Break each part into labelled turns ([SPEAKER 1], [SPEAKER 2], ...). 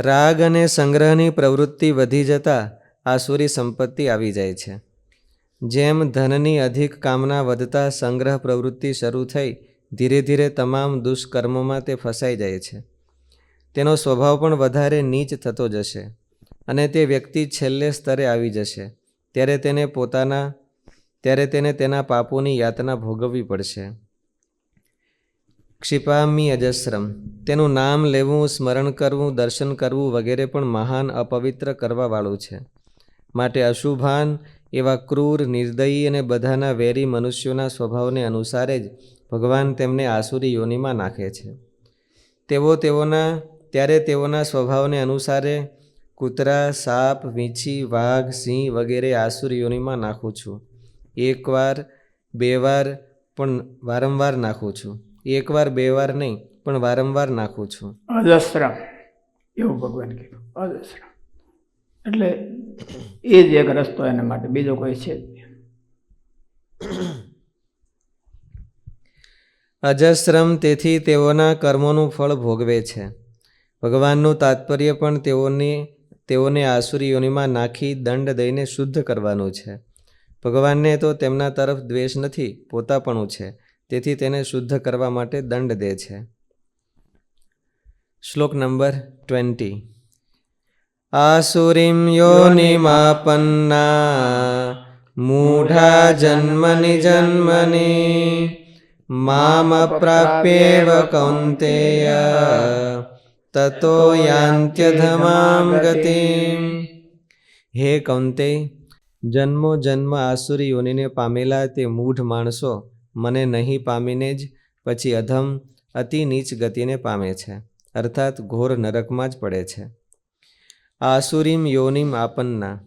[SPEAKER 1] રાગ અને સંગ્રહની પ્રવૃત્તિ વધી જતાં આસુરી સંપત્તિ આવી જાય છે. જેમ ધનની અધિક કામના વધતા સંગ્રહ પ્રવૃત્તિ શરૂ થઈ, ધીરે ધીરે તમામ દુષ્કર્મોમાં તે ફસાઈ જાય છે. તેનો સ્વભાવ પણ વધારે નીચ થતો જશે અને તે વ્યક્તિ છેલ્લે સ્તરે આવી જશે. ત્યારે તેને પોતાના, ત્યારે તેને તેના પાપોની યાતના ભોગવવી પડશે. ક્ષિપામી અજસ્રમ. તેનું નામ લેવું, સ્મરણ કરવું, દર્શન કરવું વગેરે પણ મહાન અપવિત્ર કરવાવાળું છે. માટે અશુભાન, એવા ક્રૂર, નિર્દયી અને બધાના વેરી મનુષ્યોના સ્વભાવને અનુસારે જ ભગવાન તેમને આસુરી યોનિમાં નાખે છે. તેઓ તેઓના, ત્યારે તેઓના સ્વભાવને અનુસારે કૂતરા, સાપ, વીંછી, વાઘ, સિંહ વગેરે આસુરી યોનિમાં નાખું છું. એકવાર બે વાર પણ વારંવાર નાખું છું. એકવાર બે વાર નહીં પણ વારંવાર નાખું છું.
[SPEAKER 2] અજસ્રમ એવું ભગવાન કીધું અજસ્રમ એટલે એ જ એક રસ્તો એના માટે. બીજો કોઈ છે
[SPEAKER 1] અજસ્રમ તેથી તેઓના કર્મોનું ફળ ભોગવે છે. ભગવાનનું તાત્પર્ય પણ તેઓને તેઓને આસુરી યોનિમાં નાખી દંડ દઈને શુદ્ધ કરવાનું છે. ભગવાનને તો તેમના તરફ દ્વેષ નથી પોતાપણું છે. તેથી તેને શુદ્ધ કરવા માટે દંડ દે છે. શ્લોક નંબર ટ્વેન્ટી. આસુરીમ યોનિમાપન્ના મૂઢા જન્મની જન્મની મામ પ્રાપ્યેવ કૌંતેય તતો યાંત્યધમામ ગતિ હે કૌંતેય, જન્મો જન્મ આસુરી યોનિને પામેલા તે મૂઢ માણસો મને નહીં પામીને જ પછી અધમ અતિ નીચ ગતિને પામે છે, અર્થાત ઘોર નરકમાં જ પડે છે. આસુરીમ યોનિમ આપન્ના.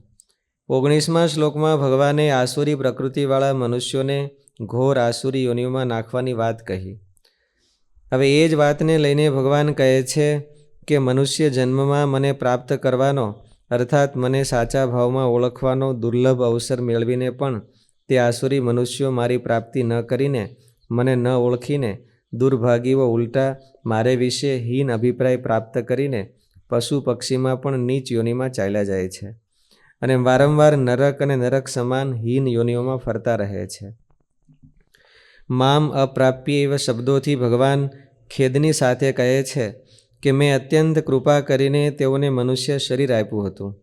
[SPEAKER 1] ઓગણીસમા શ્લોકમાં ભગવાને આસુરી પ્રકૃતિવાળા મનુષ્યોને ઘોર આસુરી યોનિઓમાં નાખવાની વાત કહી. હવે એ જ વાતને લઈને ભગવાન કહે છે કે, મનુષ્ય જન્મમાં મને પ્રાપ્ત કરવાનો, અર્થાત મને સાચા ભાવમાં ઓળખવાનો દુર્લભ અવસર મેળવીને પણ તે આસુરી મનુષ્યો મારી પ્રાપ્તિ ન કરીને મને ન ઓળખીને દુર્ભાગીઓ ઉલટા મારે વિશે હીન અભિપ્રાય પ્રાપ્ત કરીને પશુ પક્ષીમાં પણ નીચ યોનિમાં ચાલ્યા જાય છે અને વારંવાર નરક અને નરક સમાન હીન યોનિઓમાં ફરતા રહે છે. મામ અપ્રાપ્ય એવા શબ્દોથી ભગવાન ખેદની સાથે કહે છે કે મેં અત્યંત કૃપા કરીને તેઓને મનુષ્ય શરીર આપ્યું હતું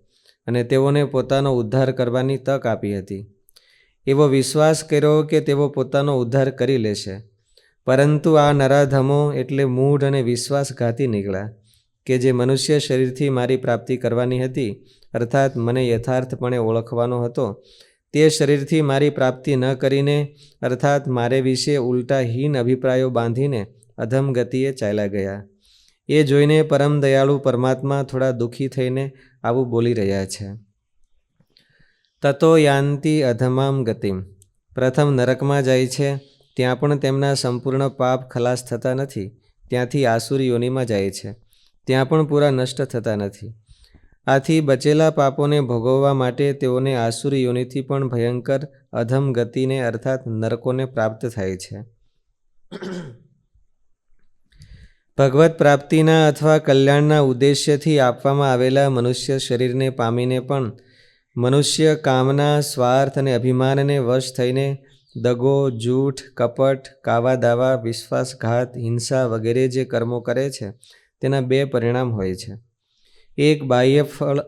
[SPEAKER 1] અને તેઓને પોતાનો ઉદ્ધાર કરવાની તક આપી હતી. એવો વિશ્વાસ કર્યો કે તેઓ પોતાનો ઉદ્ધાર કરી લેશે. પરંતુ આ નરાધમો એટલે મૂઢ અને વિશ્વાસઘાતી નીકળ્યા કે જે મનુષ્ય શરીરથી મારી પ્રાપ્તિ કરવાની હતી, અર્થાત મને યથાર્થપણે ઓળખવાનો હતો. તે શરીરથી મારી પ્રાપ્તિ ન કરીને, અર્થાત મારે વિશે ઉલટા હીન અભિપ્રાયો બાંધીને અધમ ગતિએ ચાલ્યા ગયા. એ જોઈને પરમ દયાળુ પરમાત્મા થોડા દુઃખી થઈને આવું બોલી રહ્યા છે. તતો યાંતિ અધમામ ગતિમ. પ્રથમ નરકમાં જાય છે, ત્યાં પણ તેમના સંપૂર્ણ પાપ ખલાસ થતા નથી, ત્યાંથી આસુર યોનિમાં જાય છે, ત્યાં પણ પૂરા નષ્ટ થતા નથી. આથી બચેલા પાપોને ભોગવવા માટે તેઓને આસુરી યોનિથી પણ ભયંકર અધમ ગતિને અર્થાત નરકોને પ્રાપ્ત થાય છે. ભગવત પ્રાપ્તિના અથવા કલ્યાણના ઉદ્દેશ્યથી આપવામાં આવેલા મનુષ્ય શરીરને પામીને પણ મનુષ્ય કામના, સ્વાર્થ અને અભિમાનને વશ થઈને દગો, જૂઠ, કપટ, કાવા દાવા, વિશ્વાસઘાત, હિંસા વગેરે જે કર્મો કરે છે, તેના બે પરિણામ હોય છે. એક બાહ્ય ફળ,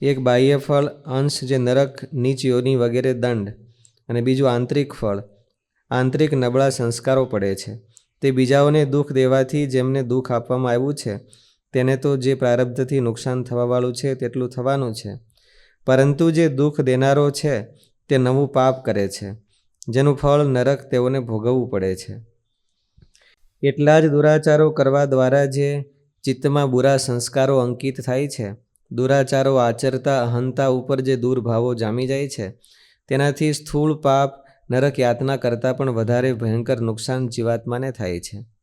[SPEAKER 1] એક બાહ્ય ફળ, અંશ જે નરક, નીચ યોની વગેરે દંડ અને બીજું આંતરિક ફળ. આંતરિક નબળા સંસ્કારો પડે છે. તે બીજાઓને દુઃખ દેવાથી જેમને દુઃખ આપવામાં આવ્યું છે તેને તો જે પ્રારબ્ધથી નુકસાન થવાવાળું છે તેટલું થવાનું છે. પરંતુ જે દુઃખ દેનારો છે તે નવું પાપ કરે છે, જેનું ફળ નરક તેઓને ભોગવવું પડે છે. એટલા જ દુરાચારો કરવા દ્વારા જે ચિત્તમાં બુરા સંસ્કારો અંકિત થાય છે, દુરાચારો આચરતા અહંતા ઉપર જે દુર્ભાવો જામી જાય છે, તેનાથી સ્થૂળ પાપ નરક યાતના કરતાં પણ વધારે ભયંકર નુકસાન જીવાત્માને થાય છે.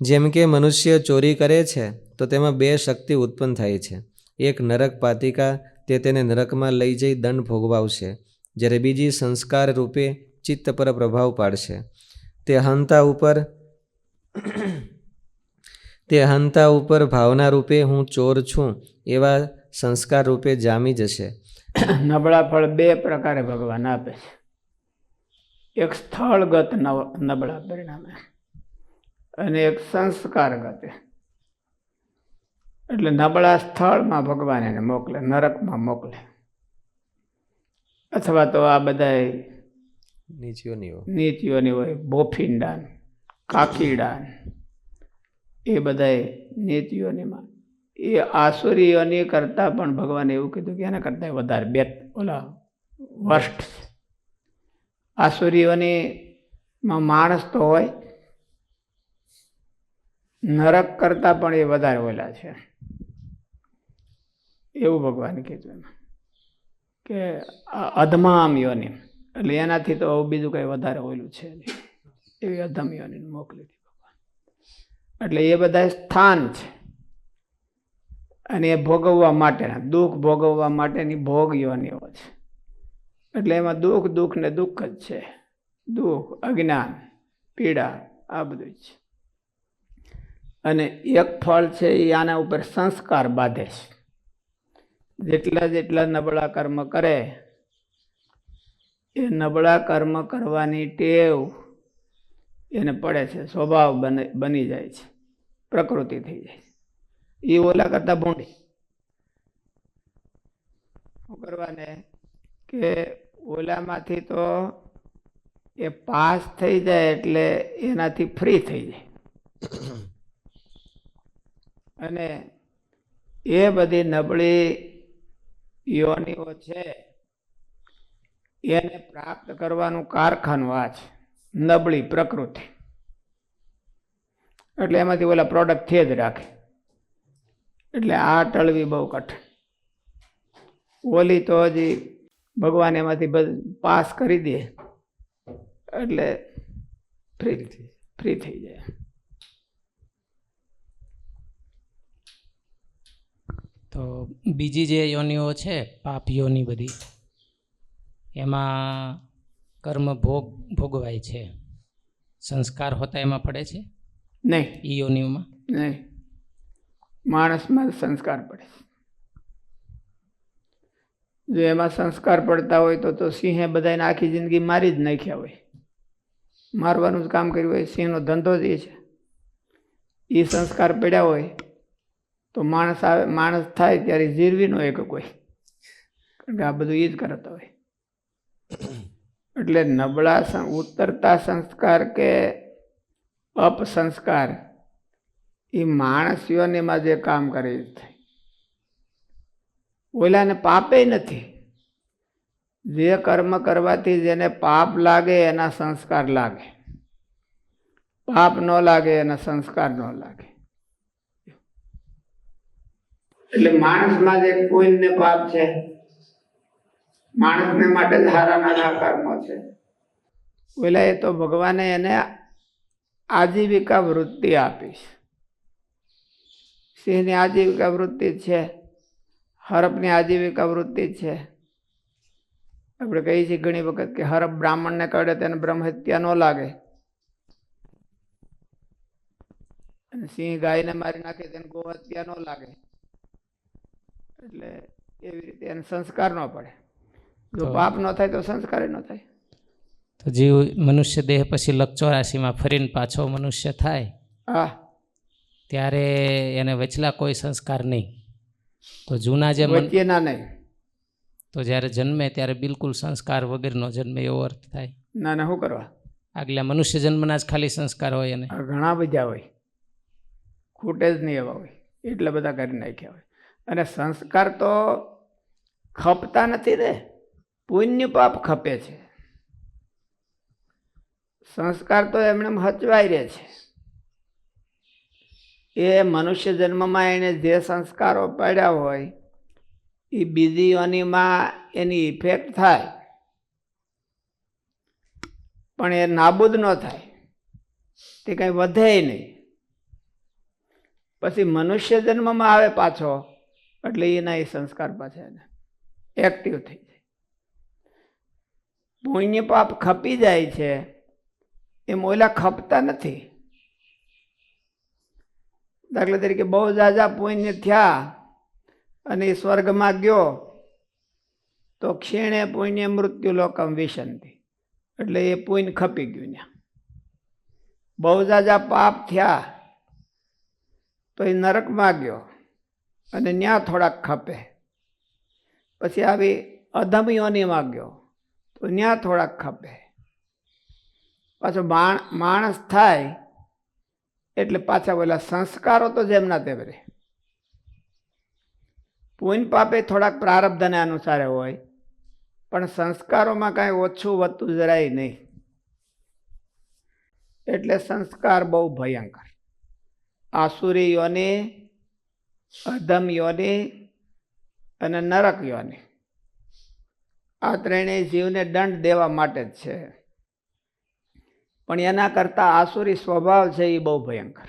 [SPEAKER 1] જેમ કે મનુષ્ય ચોરી કરે છે, તો તેમાં બે શક્તિ ઉત્પન્ન થાય છે. એક નરક પાતિકા, તે તેને નરકમાં લઈ જઈ દંડ ભોગવાવશે, જ્યારે બીજી સંસ્કાર રૂપે ચિત્ત પર પ્રભાવ પાડશે. તે અહંતા ઉપર, તે હંતા ઉપર ભાવના રૂપે હું ચોર છું, એવા સંસ્કાર રૂપે જામી જશે.
[SPEAKER 2] નબળા ફળ બે પ્રકારે ભગવાન આપે છે. એક સ્થળગત નબળા પરિણામે. અને એક સંસ્કારગત એટલે નબળા સ્થળમાં ભગવાન એને મોકલે નરકમાં મોકલે. અથવા તો આ બધા
[SPEAKER 1] નીચીઓનીઓ
[SPEAKER 2] નીતિઓની હોય બોફિંડાન કાકીડાન. એ બધાય નીતિઓનીમાં એ આસુરીઓની કરતાં પણ ભગવાને એવું કીધું કે એના કરતાં વધારે બે ઓલા વર્સ્ટ છે. આસુરીઓની માં માણસ તો હોય નરક કરતાં પણ એ વધારે ઓલા છે. એવું ભગવાન કીધું કે અધમામ યોની એટલે એનાથી તો બીજું કંઈ વધારે ઓલું છે એવી અધમ યોની મોકલી હતી ભગવાન. એટલે એ બધા સ્થાન છે. અને એ ભોગવવા માટેના, દુઃખ ભોગવવા માટેની ભોગ યોનીઓ છે. એટલે એમાં દુઃખ દુઃખ ને દુઃખ જ છે. દુઃખ, અજ્ઞાન, પીડા, આ બધું જ છે. અને એક ફળ છે એ આના ઉપર સંસ્કાર બાંધે છે. જેટલા જેટલા નબળા કર્મ કરે, એ નબળા કર્મ કરવાની ટેવ એને પડે છે, સ્વભાવ બને, બની જાય છે, પ્રકૃતિ થઈ જાય છે. એ ઓલા કરતાં ભૂંડી. શું કરવાને કે ઓલામાંથી તો એ પાસ થઈ જાય એટલે એનાથી ફ્રી થઈ જાય. અને એ બધી નબળી યોનિઓ છે, એને પ્રાપ્ત કરવાનું કારખાનું આ છે નબળી પ્રકૃતિ. એટલે એમાંથી ઓલા પ્રોડક્ટ છે જ રાખે. એટલે આ ટળવી બહુ કઠિન ઓલી તો હજી ભગવાન એમાંથી પાસ કરી દે. એટલે ફ્રી ફ્રી થઈ જાય.
[SPEAKER 3] તો બીજી જે યોનિઓ છે પાપ યોની બધી એમાં કર્મ ભોગ ભોગવાય છે. સંસ્કાર હોતા એમાં પડે છે?
[SPEAKER 2] નહીં.
[SPEAKER 3] એ યોનિઓમાં?
[SPEAKER 2] નહીં. માણસમાં સંસ્કાર પડે જો એમાં સંસ્કાર પડતા હોય તો તો સિંહે બધાને આખી જિંદગી મારી જ નાખ્યા હોય. મારવાનું જ કામ કર્યું હોય સિંહનો ધંધો જ એ છે. એ સંસ્કાર પડ્યા હોય તો માણસ આવે, માણસ થાય ત્યારે જીરવી ન એક કોઈ. કારણ કે આ બધું એ જ કરતા હોય. એટલે નબળા ઉતરતા સંસ્કાર કે અપસંસ્કાર એ માણસીઓનેમાં જે કામ કરે એ થાય. ઓલાને પાપે નથી. જે કર્મ કરવાથી જેને પાપ લાગે, એના સંસ્કાર લાગે. પાપ ન લાગે, એના સંસ્કાર ન લાગે. એટલે માણસમાં જે કોઈને પાપ છે. માણસને માટે નાના કર્મો છે. ઓલા એ તો ભગવાને એને આજીવિકા વૃત્તિ આપી છે. સિંહની આજીવિકા વૃત્તિ છે, હરપની આજીવિકા વૃત્તિ છે. આપણે કહીએ છીએ ઘણી વખત કે હરપ બ્રાહ્મણને કરડે તેને બ્રહ્મ હત્યા ન લાગે. અને સિંહ ગાયને મારી નાખે તેને ગોહત્યા ન લાગે. એટલે એવી રીતે એને સંસ્કાર ન પડે. જો પાપ ન થાય તો સંસ્કાર ન થાય.
[SPEAKER 3] તો જીવ મનુષ્ય દેહ પછી લખચોરાશીમાં ફરીને પાછો મનુષ્ય થાય
[SPEAKER 2] હા.
[SPEAKER 3] ત્યારે એને વચલા કોઈ સંસ્કાર નહીં. તો જૂના જે
[SPEAKER 2] વચ્ચેના નહીં.
[SPEAKER 3] તો જ્યારે જન્મે ત્યારે બિલકુલ સંસ્કાર વગરનો જન્મે એવો અર્થ થાય.
[SPEAKER 2] ના ના શું કરવા?
[SPEAKER 3] આગલા મનુષ્ય જન્મના જ ખાલી સંસ્કાર હોય એને.
[SPEAKER 2] ઘણા બધા હોય. ખૂટે જ નહીં એવા હોય. એટલા બધા કરી નાખ્યા હોય. અને સંસ્કાર તો ખપતા નથી રે પુણ્ય પાપ ખપે છે. સંસ્કાર તો એમણે હચવાઈ રહે છે. એ મનુષ્ય જન્મમાં એણે જે સંસ્કારો પડ્યા હોય, એ બીજી યોનીમાં એની ઇફેક્ટ થાય. પણ એ નાબૂદ ન થાય. તે કંઈ વધે નહીં. પછી મનુષ્ય જન્મમાં આવે પાછો એટલે એના એ સંસ્કાર એને એક્ટિવ થઈ જાય. પુણ્ય પાપ ખપી જાય છે એમ ઓલા ખપતા નથી. દાખલા તરીકે બહુ જાજા પુણ્ય થયા અને એ સ્વર્ગમાં ગયો, તો ક્ષીણે પુણ્ય મૃત્યુ લોકમ વિશંતિ. એટલે એ પુણ્ય ખપી ગયું ને બહુ જાજા પાપ થયા, તો એ નરકમાં ગયો. અને ત્યાં થોડાક ખપે. પછી આવી અધમયોનીમાં માગ્યો તો ત્યાં થોડાક ખપે. પાછો માણ, માણસ થાય, એટલે પાછા ઓલા સંસ્કારો તો જેમના તેમ રહે પૂન પાપે થોડાક પ્રારબ્ધને અનુસારે હોય, પણ સંસ્કારોમાં કાંઈ ઓછું વધતું જરાય નહીં. એટલે સંસ્કાર બહુ ભયંકર. આસુરી યોની અધમ યોને અને નરક યોની. આ ત્રણેય જીવને દંડ દેવા માટે જ છે. પણ એના કરતાં આસુરી સ્વભાવ છે એ બહુ ભયંકર.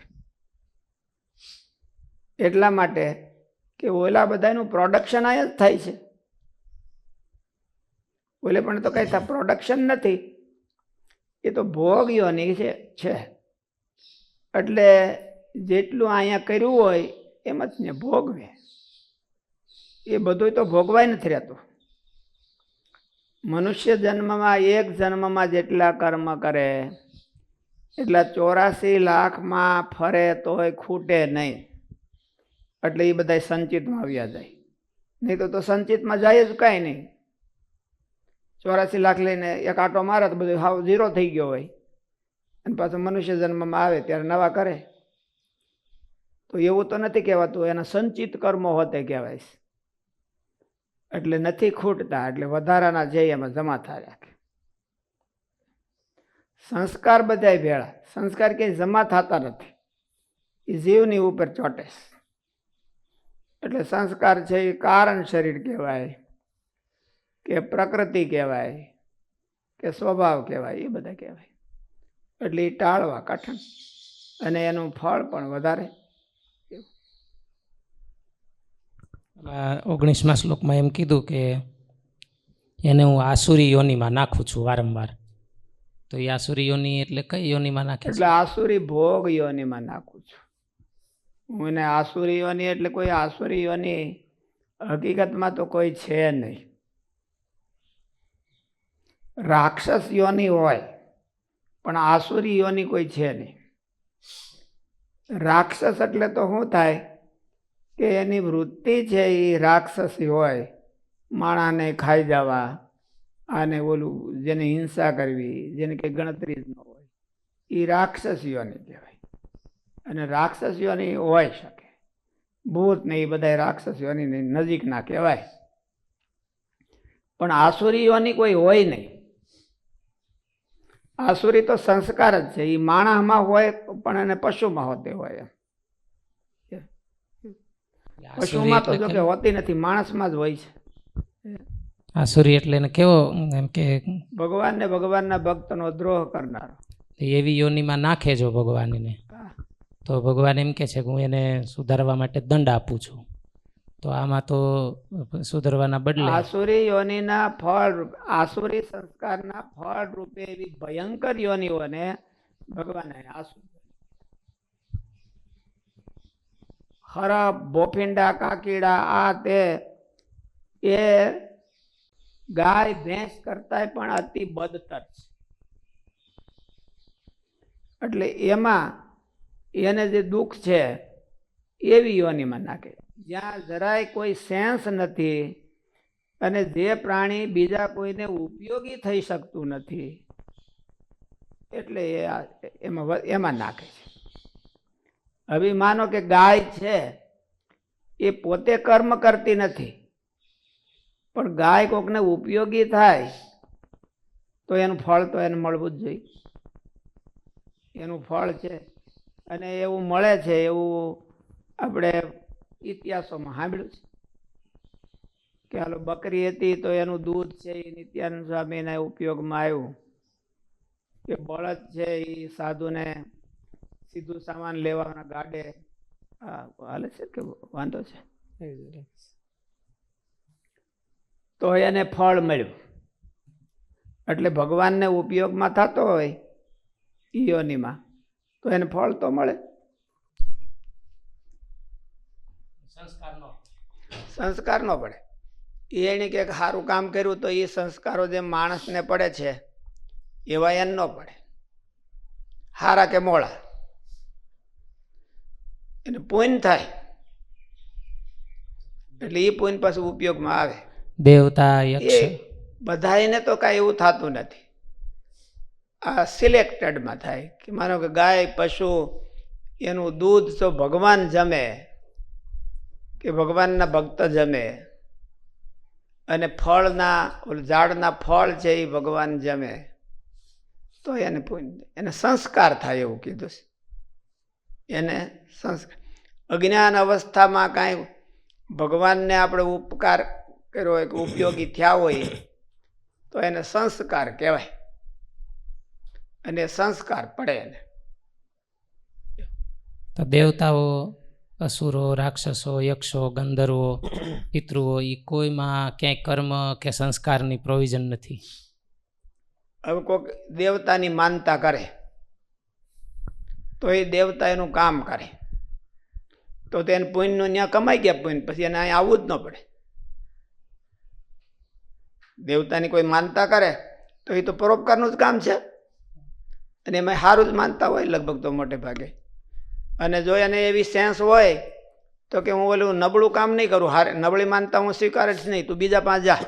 [SPEAKER 2] એટલા માટે કે ઓલા બધાનું પ્રોડક્શન આ જ થાય છે. ઓલે પણ તો કંઈ પ્રોડક્શન નથી. એ તો ભોગ યોની છે. એટલે જેટલું અહીંયા કર્યું હોય એમ જ ને ભોગવે. એ બધું તો ભોગવાય નથી રહેતું. મનુષ્ય જન્મમાં એક જન્મમાં જેટલા કર્મ કરે, એટલા ચોરાસી લાખમાં ફરે તોય ખૂટે નહીં. એટલે એ બધા સંચિતમાં આવ્યા જાય. નહીં તો તો સંચિતમાં જાય જ કાંઈ નહીં. ચોરાસી લાખ લઈને એક આટો મારે તો બધું હાવ ઝીરો થઈ ગયો હોય. અને પાછો મનુષ્ય જન્મમાં આવે ત્યારે નવા કરે. તો એવું તો નથી કહેવાતું, એના સંચિત કર્મો હોતે કહેવાય છે. એટલે નથી ખૂટતા, એટલે વધારાના જે એમાં જમા થાય. સંસ્કાર બધાય ભેળા, સંસ્કાર ક્યાંય જમા થતા નથી. એ જીવની ઉપર ચોટે એટલે સંસ્કાર છે એ કારણ શરીર કહેવાય, કે પ્રકૃતિ કહેવાય, કે સ્વભાવ કહેવાય, એ બધા કહેવાય. એટલે એ ટાળવા કઠણ અને એનું ફળ પણ વધારે
[SPEAKER 3] આ ઓગણીસમા શ્લોકમાં એમ કીધું કે એને હું આસુરી યોનીમાં નાખું છું વારંવાર. તો એ આસુરી યોની એટલે કઈ યોનીમાં નાખે
[SPEAKER 2] એટલે આસુરી ભોગ યોનીમાં નાખું છું. હું એને આસુરી યોની એટલે કોઈ આસુરી યોની હકીકતમાં તો કોઈ છે નહીં. રાક્ષસ યોની હોય પણ આસુરી યોની કોઈ છે નહીં. રાક્ષસ એટલે તો શું થાય? કે એની વૃત્તિ છે એ રાક્ષસી હોય, માણાને ખાઈ જવા અને ઓલું જેને હિંસા કરવી, જેને કંઈ ગણતરી જ ન હોય, એ રાક્ષસીઓની કહેવાય. અને રાક્ષસીઓની હોય શકે. ભૂત ને એ બધા રાક્ષસીઓની નજીકના કહેવાય. પણ આસુરીઓની કોઈ હોય નહીં. આસુરી તો સંસ્કાર જ છે. એ માણસમાં હોય પણ એને પશુમાં હોતે હોય એમ. પશુમાં તો જો કે હોતી નથી માણસમાં જ હોય છે.
[SPEAKER 3] આસુરી એટલે એને કેવો એમ કે
[SPEAKER 2] ભગવાનને ભગવાનના ભક્તનો દ્રોહ કરનારો.
[SPEAKER 3] એવી યોનીમાં નાખે જો ભગવાનને. તો ભગવાન એમ કે છે કે હું એને સુધારવા માટે દંડ આપું છું. તો આમાં તો સુધારવાના બદલે
[SPEAKER 2] આસુરી યોનિના ફળ આસુરી સંસ્કારના ફળ રૂપે એવી ભયંકર યોનિઓને ભગવાને આસુ હરપ બોફિંડા કાકીડા, આ તે. એ ગાય ભેંસ કરતાંય પણ અતિ બદતર છે. એટલે એમાં એને જે દુઃખ છે, એવી યોનીમાં નાખે. જ્યાં જરાય કોઈ સેન્સ નથી અને જે પ્રાણી બીજા કોઈને ઉપયોગી થઈ શકતું નથી, એટલે એ એમાં એમાં નાખે છે. હવે માનો કે ગાય છે, એ પોતે કર્મ કરતી નથી. પણ ગાય કોકને ઉપયોગી થાય, તો એનું ફળ તો એને મળવું જ જોઈએ. એનું ફળ છે અને એવું મળે છે એવું આપણે ઇતિહાસોમાં સાંભળ્યું છે. કે હાલો, બકરી હતી તો એનું દૂધ છે, એ નિત્યાનંદ સ્વામીના ઉપયોગમાં આવ્યું. કે બળદ છે, એ સાધુને સીધું સામાન લેવાના ગાડે. હા હાલે છે કે વાંધો છે? તો એને ફળ મળ્યું. એટલે ભગવાનને ઉપયોગમાં થતો હોય ઈયોનીમાં. તો એને ફળ તો મળે. સંસ્કાર ન પડે. એ એને કંઈક સારું કામ કર્યું તો એ સંસ્કારો જે માણસને પડે છે એવા એને ન પડે. હારા કે મોળા? એને પૂન થાય. એટલે એ પૂન પાછું ઉપયોગમાં આવે.
[SPEAKER 3] દેવતા યક્ષ.
[SPEAKER 2] બધાને તો કાંઈ એવું થતું નથી. આ સિલેક્ટેડમાં થાય કે માનો કે ગાય પશુ એનું દૂધ તો ભગવાન જમે કે ભગવાનના ભક્ત જમે અને ફળના ઓલું ઝાડના ફળ છે એ ભગવાન જમે તો એને એને સંસ્કાર થાય એવું કીધું છે. એને સંસ્કાર અજ્ઞાન અવસ્થામાં કાંઈ ભગવાનને આપણે ઉપકાર કર્યો હોય કે ઉપયોગી થયા હોય તો એને સંસ્કાર કહેવાય. અને સંસ્કાર પડે એને.
[SPEAKER 3] તો દેવતાઓ અસુરો રાક્ષસો યક્ષો ગંધર્વો પિતૃઓ એ કોઈમાં ક્યાંય કર્મ કે સંસ્કારની પ્રોવિઝન નથી.
[SPEAKER 2] હવે કોઈક દેવતાની માનતા કરે. તો એ દેવતા એનું કામ કરે. તો તેને પુણ્યનું ત્યાં કમાઈ ગયા પુણ્ય, પછી એને અહીંયા આવવું જ ન પડે. દેવતાની કોઈ માનતા કરે, તો એ તો પરોપકારનું જ કામ છે. અને એમાં સારું જ માનતા હોય લગભગ તો મોટે ભાગે. અને જો એને એવી સેન્સ હોય, તો કે હું ઓલું નબળું કામ નહીં કરું, હારે નબળી માનતા હું સ્વીકાર જ નહીં, તું બીજા પાંચ જા.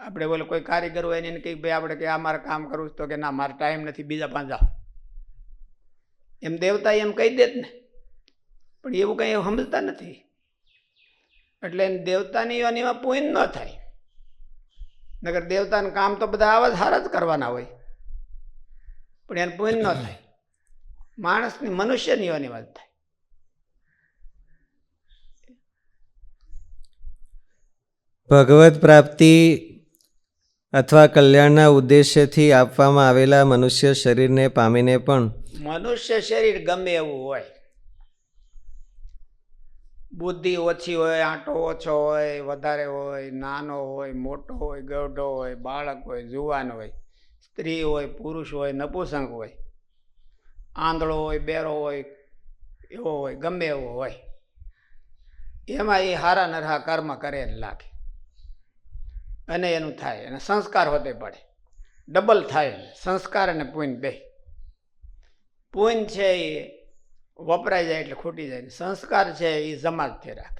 [SPEAKER 2] આપણે બોલે કોઈ કારીગર હોય એને કંઈક ભાઈ આપણે કે આ મારે કામ કરવું છે તો કે ના, મારે ટાઈમ નથી, બીજા પાંચ એમ દેવતા એમ કહી દેત ને. પણ એવું કંઈ સમજતા નથી. એટલે દેવતાની યોનીમાં પૂન ન થાય. નગર દેવતાનું કામ તો બધા આવા હારા જ કરવાના હોય. પણ એને પૂન ન થાય. માણસની મનુષ્યની યોનીમાં જ થાય.
[SPEAKER 1] ભગવત પ્રાપ્તિ અથવા કલ્યાણના ઉદ્દેશ્યથી આપવામાં આવેલા મનુષ્ય શરીરને પામીને પણ.
[SPEAKER 2] મનુષ્ય શરીર ગમે એવું હોય. બુદ્ધિ ઓછી હોય, આંટો ઓછો હોય, વધારે હોય, નાનો હોય, મોટો હોય ગરડો હોય, બાળક હોય, જુવાન હોય, સ્ત્રી હોય, પુરુષ હોય નપુસંગ હોય, આંધળો હોય, બેરો હોય, એવો હોય, ગમે એવો હોય. એમાં એ હારા નરહા કર્મ કરે લાગે. અને એનું થાય અને સંસ્કાર હોતે પડે. ડબલ થાય સંસ્કાર અને પૂન બે. પૂન છે એ વપરાઈ જાય એટલે ખૂટી જાય સંસ્કાર છે એ જમાતથી રાખે.